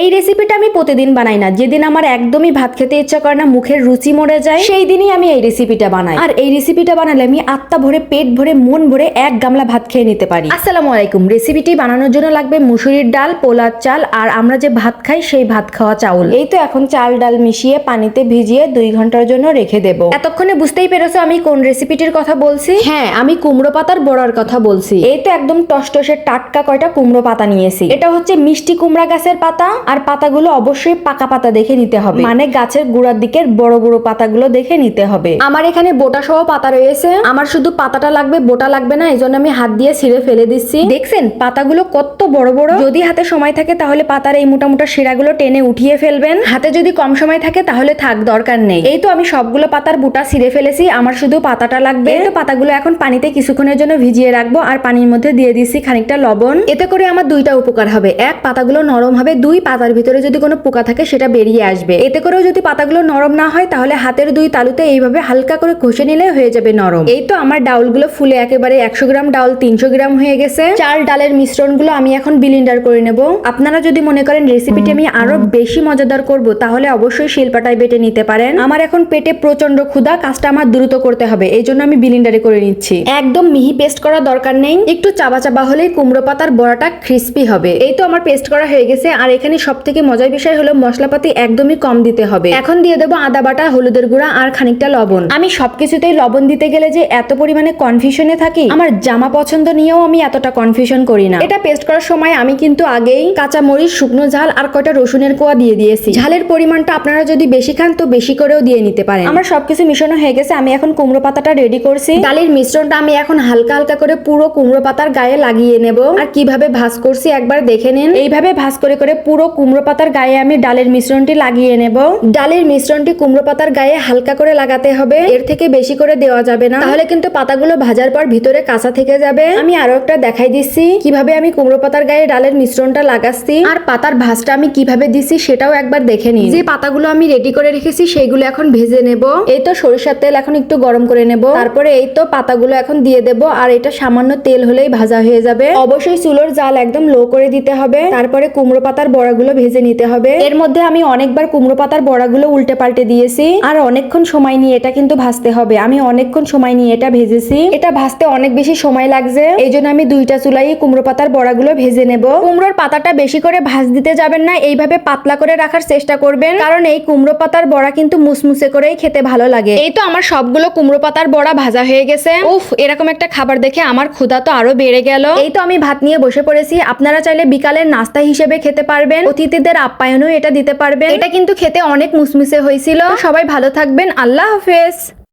এই রেসিপিটা আমি প্রতিদিন বানাই না। যেদিন আমার একদমই ভাত খেতে ইচ্ছা করে না, মুখের রুচি মরে যায় সেই দিনই আমি এই রেসিপিটা বানাই। আর এই রেসিপিটা বানালে আমি আত্মা ভরে, পেট ভরে, মন ভরে এক গামলা ভাত খেয়ে নিতে পারি। আসসালামু আলাইকুম। রেসিপিটি বানানোর জন্য লাগবে মুসুরির ডাল পোলার চাল, আর আমরা যে ভাত খাই সেই ভাত খাওয়া চাউল। এই তো এখন চাল, ডাল মিশিয়ে পানিতে ভিজিয়ে দুই ঘণ্টার জন্য রেখে দেব। এতক্ষণে বুঝতেই পেরেছ আমি কোন রেসিপিটির কথা বলছি? হ্যাঁ আমি কুমড়ো পাতার বড়ার কথা বলছি। এই তো একদম টসটসে টাটকা কয়টা কুমড়ো পাতা নিয়েছি। এটা হচ্ছে মিষ্টি কুমড়া গাছের পাতা। আর পাতাগুলো অবশ্যই পাকা পাতা দেখে নিতে হবে। মানে গাছের গোড়ার দিকের বড় বড় পাতাগুলো দেখে নিতে হবে। আমার এখানে বোটা সহ পাতা রয়েছে। আমার শুধু পাতাটা লাগবে বোটা লাগবে না এই জন্য আমি হাত দিয়ে ছিঁড়ে ফেলে দিচ্ছি। দেখছেন পাতাগুলো কত বড় বড়। যদি হাতে সময় থাকে তাহলে পাতার এই মোটা মোটা শিরাগুলো টেনে উঠিয়ে ফেলবেন। হাতে যদি কম সময় থাকে তাহলে থাক দরকার নেই। এই তো আমি সবগুলো পাতার বুটা ছিঁড়ে ফেলেছি আমার শুধু পাতাটা লাগবে। এই তো পাতাগুলো এখন পানিতে কিছুক্ষণের জন্য ভিজিয়ে রাখব আর পানির মধ্যে দিয়ে দিচ্ছি খানিকটা লবণ। এতে করে আমার দুইটা উপকার হবে। এক পাতাগুলো নরম হবে। দুই পাতার ভিতরে যদি কোনো পোকা থাকে, সেটা বেরিয়ে আসবে। এতে করেও যদি পাতাগুলো নরম না হয়, তাহলে হাতের দুই তালুতে এইভাবে হালকা করে ঘষে নিলে হয়ে যাবে নরম। এই তো আমার ডাউলগুলো ফুলে একেবারে একশো গ্রাম ডাউল তিনশো গ্রাম হয়ে গেছে। চাল ডালের মিশ্রণগুলো আমি এখন বিলিন্ডার করে নেব। আপনারা যদি মনে করেন রেসিপিটি আমি আরও বেশি মজাদার করব, তাহলে অবশ্যই শিল্পাটায় বেটে নিতে পারেন। আমার এখন পেটে প্রচণ্ড ক্ষুধা, কাজটা আমার দ্রুত করতে হবে, এই জন্য আমি বিলিন্ডারে করে নিচ্ছি। একদম মিহি পেস্ট করা দরকার নেই। একটু চাবা চাবা হলেই কুমড়ো পাতার বড়াটা ক্রিস্পি হবে। এই তো আমার পেস্ট করা হয়ে গেছে, আর এখানে সব থেকে মজার বিষয় হলো মশলাপাতি একদমই কম দিতে হবে। এখন দিয়ে দেবো আদা বাটা, হলুদের গুঁড়া আর খানিকটা লবণ। আমি সবকিছুতেই লবণ দিতে গেলে যে এত পরিমাণে কনফিউশনে থাকি, আমার জামা পছন্দ নিয়েও আমি এতটা কনফিউশন করি না। এটা পেস্ট করার সময় আমি কিন্তু আগেই কাঁচা মরিচ শুকনো ঝাল আর কয়টা রসুনের কোয়া দিয়ে দিয়েছি। ঝালের পরিমাণটা আপনারা যদি বেশি খান তো বেশি করেও দিয়ে নিতে পারেন। আমার সবকিছু মিশানো হয়ে গেছে, আমি এখন কুমড়ো পাতাটা রেডি করছি। ডালের মিশ্রণটা আমি এখন হালকা হালকা করে পুরো কুমড়ো পাতার গায়ে লাগিয়ে নেব। আর কীভাবে ভাজ করছি একবার দেখে নিন। এইভাবে ভাজ করে করে পুরো কুমড়ো পাতার গায়ে আমি ডালের মিশ্রণটি লাগিয়ে নেব। ডালের মিশ্রণটি কুমড়ো পাতার গায়ে হালকা করে লাগাতে হবে। এর থেকে বেশি করে দেওয়া যাবে না। তাহলে কিন্তু পাতাগুলো ভাজার পর ভিতরে কাঁচা থেকে যাবে। আমি আরও একটা দেখাই দিচ্ছি। কীভাবে আমি কুমড়ো পাতার গায়ে ডালের মিশ্রণটা লাগাচ্ছি আর পাতার ভাজটা আমি কীভাবে দিচ্ছি সেটাও একবার দেখে নিন। যে পাতাগুলো আমি রেডি করে রেখেছি সেইগুলো এখন ভেজে নেব। এই তো সরিষার তেল এখন একটু গরম করে নেব। তারপরে এই তো পাতাগুলো এখন দিয়ে দেব। আর এটা সামান্য তেল হলেই ভাজা হয়ে যাবে। অবশ্যই চুলোর জাল একদম লো করে দিতে হবে। তারপরে কুমড়ো পাতার বড়াগুলো ভেজে নিতে হবে। এর মধ্যে আমি অনেকবার কুমড়ো পাতার বড়াগুলো উল্টে পাল্টে দিয়েছি। আর অনেকক্ষণ সময় নিয়ে এটা কিন্তু ভাজতে হবে। আমি অনেকক্ষণ সময় নিয়ে এটা ভেজেছি। এটা ভাজতে অনেক বেশি সময় লাগছে। এই জন্য আমি দুইটা চুলাই কুমড়ো পাতার বড়াগুলো ভেজে নেব। কুমড়োর পাতাটা বেশি করে ভাজ দিতে যাবেন না। এইভাবে পাতলা করে রাখার চেষ্টা করবেন। কারণ এই কুমড়ো পাতার বড়া কিন্তু মুসমুসে করেই খেতে ভালো লাগে। এই তো আমার সবগুলো কুমড়ো পাতার বড়া ভাজা হয়ে গেছে। উফ, এরকম একটা খাবার দেখে আমার ক্ষুধা তো আরও বেড়ে গেল। এই তো আমি ভাত নিয়ে বসে পড়েছি। আপনারা চাইলে বিকালের নাস্তা হিসেবে খেতে পারবেন। অতিথিদের আপ্যায়নও এটা দিতে পারবেন। এটা কিন্তু খেতে অনেক মুসমুসে হয়েছিল। সবাই ভালো থাকবেন। আল্লাহ হাফেজ।